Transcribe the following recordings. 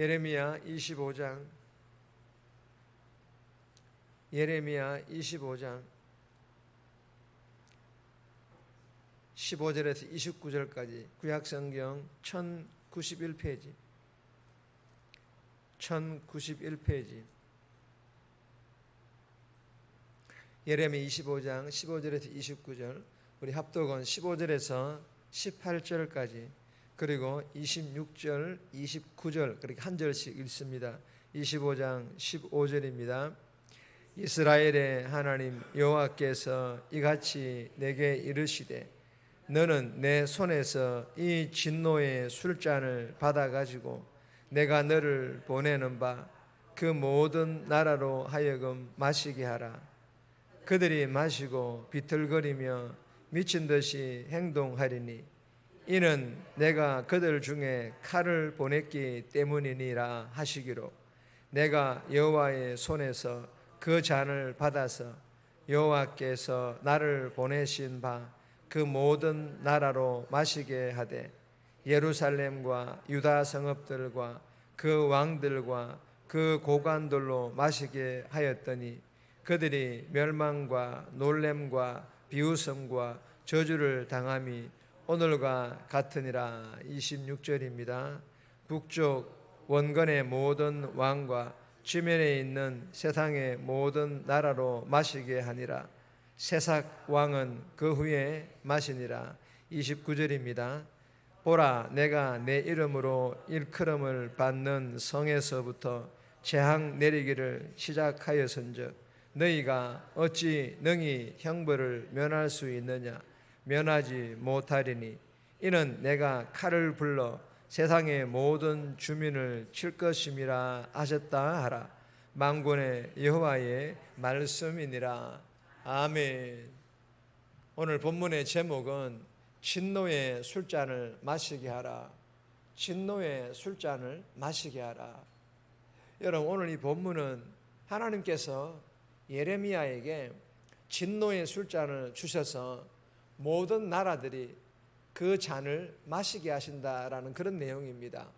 예레미야 25장. 예레미야 25장. 15절에서 29절까지 구약 성경 1091페이지. 1091페이지. 예레미 25장 15절에서 29절. 우리 합독은 15절에서 18절까지 그리고 26절, 29절 그렇게 한 절씩 읽습니다. 25장 15절입니다. 이스라엘의 하나님 여호와께서 이같이 내게 이르시되 너는 내 손에서 이 진노의 술잔을 받아 가지고 내가 너를 보내는 바 그 모든 나라로 하여금 마시게 하라. 그들이 마시고 비틀거리며 미친 듯이 행동하리니 이는 내가 그들 중에 칼을 보냈기 때문이니라 하시기로. 내가 여호와의 손에서 그 잔을 받아서 여호와께서 나를 보내신 바 그 모든 나라로 마시게 하되 예루살렘과 유다 성읍들과 그 왕들과 그 고관들로 마시게 하였더니 그들이 멸망과 놀램과 비웃음과 저주를 당함이 오늘과 같으니라 26절입니다. 북쪽 원건의 모든 왕과 지면에 있는 세상의 모든 나라로 마시게 하니라. 세삭 왕은 그 후에 마시니라. 29절입니다. 보라 내가 내 이름으로 일컬음을 받는 성에서부터 재앙 내리기를 시작하였은즉 너희가 어찌 능히 형벌을 면할 수 있느냐 면하지 못하리니 이는 내가 칼을 불러 세상의 모든 주민을 칠 것임이라 하셨다 하라. 망군의 여호와의 말씀이니라. 아멘. 오늘 본문의 제목은 진노의 술잔을 마시게 하라. 진노의 술잔을 마시게 하라. 여러분 오늘 이 본문은 하나님께서 예레미야에게 진노의 술잔을 주셔서 모든 나라들이 그 잔을 마시게 하신다라는 그런 내용입니다.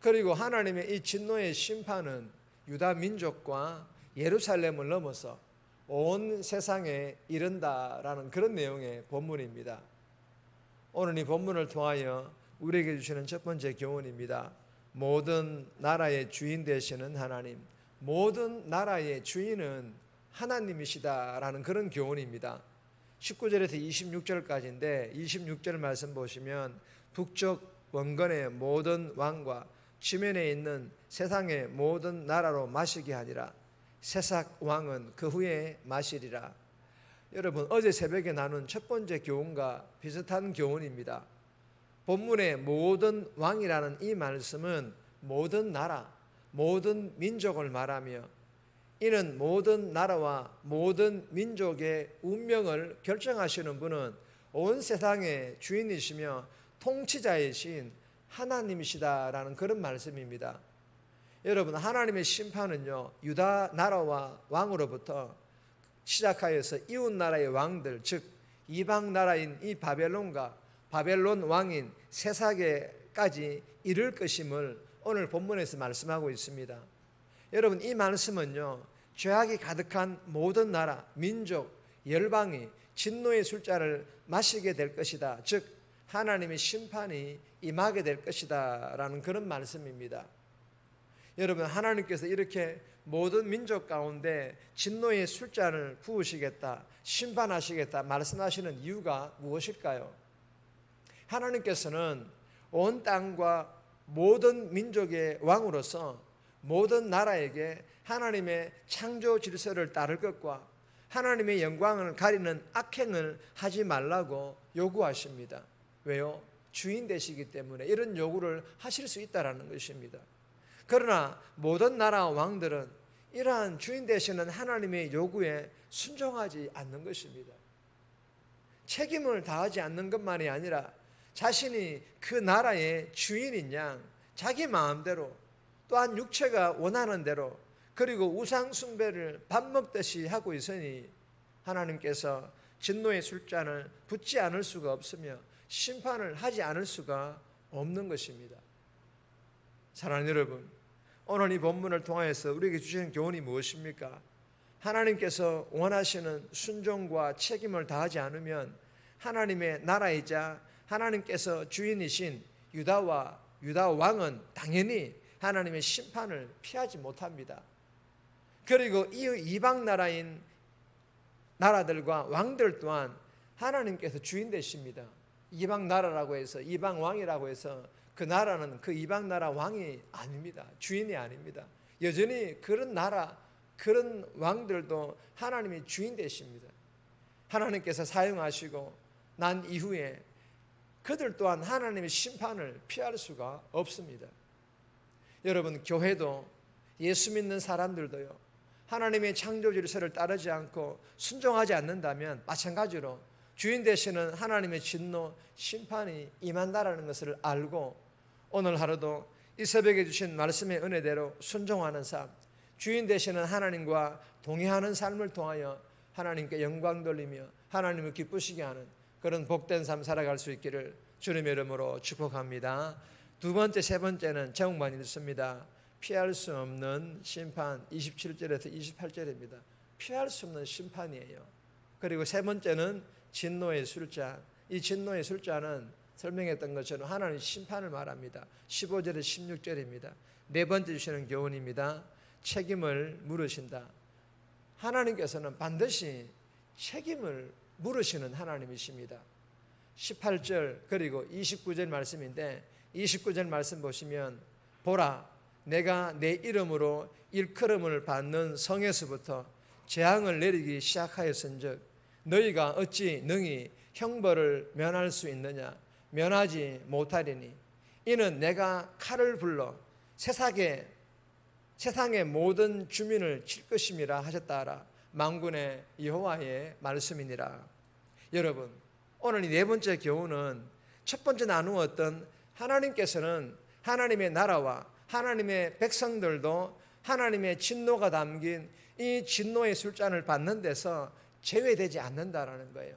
그리고 하나님의 이 진노의 심판은 유다 민족과 예루살렘을 넘어서 온 세상에 이른다라는 그런 내용의 본문입니다. 오늘 이 본문을 통하여 우리에게 주시는 첫 번째 교훈입니다. 모든 나라의 주인 되시는 하나님, 모든 나라의 주인은 하나님이시다라는 그런 교훈입니다. 19절에서 26절까지인데 26절 말씀 보시면 북쪽 원건의 모든 왕과 지면에 있는 세상의 모든 나라로 마시게 하니라. 세삭 왕은 그 후에 마시리라. 여러분 어제 새벽에 나눈 첫 번째 교훈과 비슷한 교훈입니다. 본문의 모든 왕이라는 이 말씀은 모든 나라 모든 민족을 말하며 이는 모든 나라와 모든 민족의 운명을 결정하시는 분은 온 세상의 주인이시며 통치자이신 하나님이시다라는 그런 말씀입니다. 여러분 하나님의 심판은요 유다 나라와 왕으로부터 시작하여서 이웃 나라의 왕들 즉 이방 나라인 이 바벨론과 바벨론 왕인 세사계까지 이를 것임을 오늘 본문에서 말씀하고 있습니다. 여러분 이 말씀은요 죄악이 가득한 모든 나라, 민족, 열방이 진노의 술자를 마시게 될 것이다. 즉 하나님의 심판이 임하게 될 것이다라는 그런 말씀입니다. 여러분 하나님께서 이렇게 모든 민족 가운데 진노의 술잔을 부으시겠다, 심판하시겠다 말씀하시는 이유가 무엇일까요? 하나님께서는 온 땅과 모든 민족의 왕으로서 모든 나라에게 하나님의 창조 질서를 따를 것과 하나님의 영광을 가리는 악행을 하지 말라고 요구하십니다. 왜요? 주인 되시기 때문에 이런 요구를 하실 수 있다라는 것입니다. 그러나 모든 나라 왕들은 이러한 주인 되시는 하나님의 요구에 순종하지 않는 것입니다. 책임을 다하지 않는 것만이 아니라 자신이 그 나라의 주인인 양 자기 마음대로 또한 육체가 원하는 대로 그리고 우상 숭배를 밥 먹듯이 하고 있으니 하나님께서 진노의 술잔을 붓지 않을 수가 없으며 심판을 하지 않을 수가 없는 것입니다. 사랑하는 여러분, 오늘 이 본문을 통하여서 우리에게 주시는 교훈이 무엇입니까? 하나님께서 원하시는 순종과 책임을 다하지 않으면 하나님의 나라이자 하나님께서 주인이신 유다와 유다 왕은 당연히 하나님의 심판을 피하지 못합니다. 그리고 이 이방 나라인 나라들과 왕들 또한 하나님께서 주인 되십니다. 이방 나라라고 해서 이방 왕이라고 해서 그 나라는 그 이방 나라 왕이 아닙니다. 주인이 아닙니다. 여전히 그런 나라 그런 왕들도 하나님이 주인 되십니다. 하나님께서 사용하시고 난 이후에 그들 또한 하나님의 심판을 피할 수가 없습니다. 여러분 교회도 예수 믿는 사람들도요. 하나님의 창조 질서를 따르지 않고 순종하지 않는다면 마찬가지로 주인 되시는 하나님의 진노 심판이 임한다라는 것을 알고 오늘 하루도 이 새벽에 주신 말씀의 은혜대로 순종하는 삶, 주인 되시는 하나님과 동의하는 삶을 통하여 하나님께 영광 돌리며 하나님을 기쁘시게 하는 그런 복된 삶 살아갈 수 있기를 주님의 이름으로 축복합니다. 두 번째, 세 번째는 제목만 읽습니다. 피할 수 없는 심판 27절에서 28절입니다. 피할 수 없는 심판이에요. 그리고 세 번째는 진노의 술잔. 이 진노의 술잔은 설명했던 것처럼 하나님 심판을 말합니다. 15절에서 16절입니다. 네 번째 주시는 교훈입니다. 책임을 물으신다. 하나님께서는 반드시 책임을 물으시는 하나님이십니다. 18절 그리고 29절 말씀인데 29절 말씀 보시면 보라 내가 내 이름으로 일컬음을 받는 성에서부터 재앙을 내리기 시작하였은즉 너희가 어찌 능히 형벌을 면할 수 있느냐? 면하지 못하리니. 이는 내가 칼을 불러 세상에 세상의 모든 주민을 칠 것임이라 하셨다라. 망군의 여호와의 말씀이니라. 여러분 오늘 이 네 번째 교훈은 첫 번째 나누었던 하나님께서는 하나님의 나라와 하나님의 백성들도 하나님의 진노가 담긴 이 진노의 술잔을 받는 데서 제외되지 않는다라는 거예요.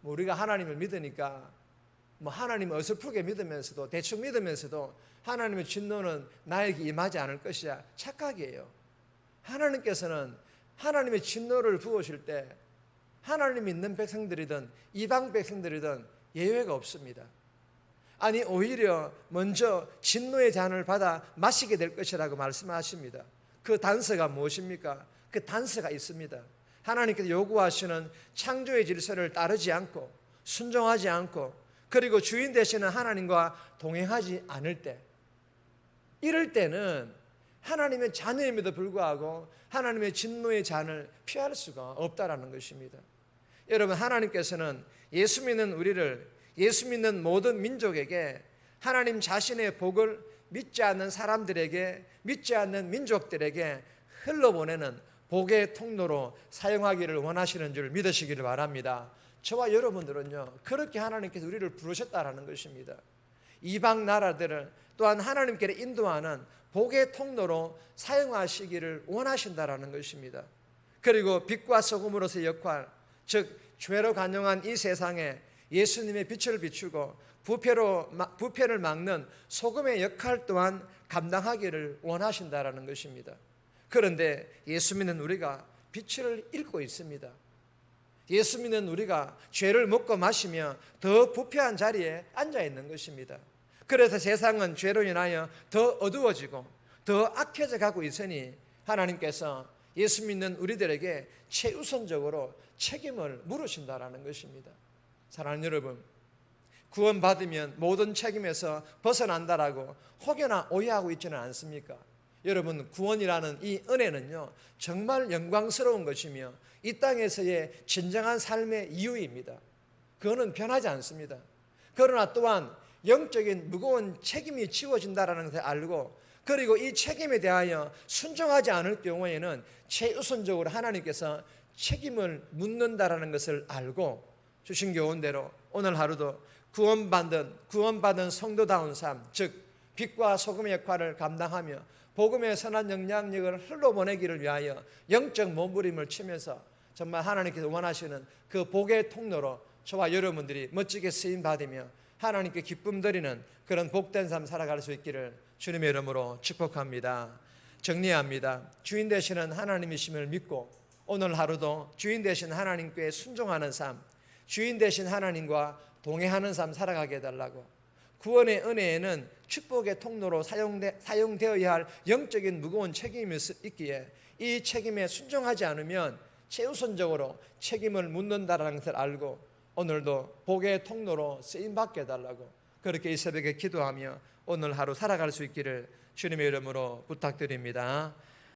뭐 우리가 하나님을 믿으니까 뭐 하나님을 어설프게 믿으면서도 대충 믿으면서도 하나님의 진노는 나에게 임하지 않을 것이야 착각이에요. 하나님께서는 하나님의 진노를 부으실 때 하나님 믿는 백성들이든 이방 백성들이든 예외가 없습니다. 아니 오히려 먼저 진노의 잔을 받아 마시게 될 것이라고 말씀하십니다. 그 단서가 무엇입니까? 그 단서가 있습니다. 하나님께서 요구하시는 창조의 질서를 따르지 않고 순종하지 않고 그리고 주인 되시는 하나님과 동행하지 않을 때 이럴 때는 하나님의 자녀임에도 불구하고 하나님의 진노의 잔을 피할 수가 없다라는 것입니다. 여러분 하나님께서는 예수 믿는 우리를 예수 믿는 모든 민족에게 하나님 자신의 복을 믿지 않는 사람들에게 믿지 않는 민족들에게 흘러보내는 복의 통로로 사용하기를 원하시는 줄 믿으시기를 바랍니다. 저와 여러분들은요 그렇게 하나님께서 우리를 부르셨다라는 것입니다. 이방 나라들을 또한 하나님께로 인도하는 복의 통로로 사용하시기를 원하신다라는 것입니다. 그리고 빛과 소금으로서의 역할, 즉 죄로 간영한 이 세상에 예수님의 빛을 비추고 부패로 부패를 막는 소금의 역할 또한 감당하기를 원하신다라는 것입니다. 그런데 예수 믿는 우리가 빛을 잃고 있습니다. 예수 믿는 우리가 죄를 먹고 마시며 더 부패한 자리에 앉아 있는 것입니다. 그래서 세상은 죄로 인하여 더 어두워지고 더 악해져 가고 있으니 하나님께서 예수 믿는 우리들에게 최우선적으로 책임을 물으신다라는 것입니다. 사랑하는 여러분, 구원받으면 모든 책임에서 벗어난다라고 혹여나 오해하고 있지는 않습니까? 여러분, 구원이라는 이 은혜는요, 정말 영광스러운 것이며 이 땅에서의 진정한 삶의 이유입니다. 그거는 변하지 않습니다. 그러나 또한 영적인 무거운 책임이 지워진다라는 것을 알고 그리고 이 책임에 대하여 순종하지 않을 경우에는 최우선적으로 하나님께서 책임을 묻는다라는 것을 알고 주신 교훈대로 오늘 하루도 구원받은 구원받은 성도다운 삶, 즉 빛과 소금의 역할을 감당하며 복음의 선한 영향력을 흘러보내기를 위하여 영적 몸부림을 치면서 정말 하나님께서 원하시는 그 복의 통로로 저와 여러분들이 멋지게 쓰임 받으며 하나님께 기쁨 드리는 그런 복된 삶 살아갈 수 있기를 주님의 이름으로 축복합니다. 정리합니다. 주인 되시는 하나님이심을 믿고 오늘 하루도 주인 되신 하나님께 순종하는 삶, 주인 되신 하나님과 동행하는 삶 살아가게 해달라고 구원의 은혜에는 축복의 통로로 사용되, 사용되어야 할 영적인 무거운 책임이 있- 있기에 이 책임에 순종하지 않으면 최우선적으로 책임을 묻는다라는 것을 알고 오늘도 복의 통로로 쓰임 받게 해달라고 그렇게 이 새벽에 기도하며 오늘 하루 살아갈 수 있기를 주님의 이름으로 부탁드립니다.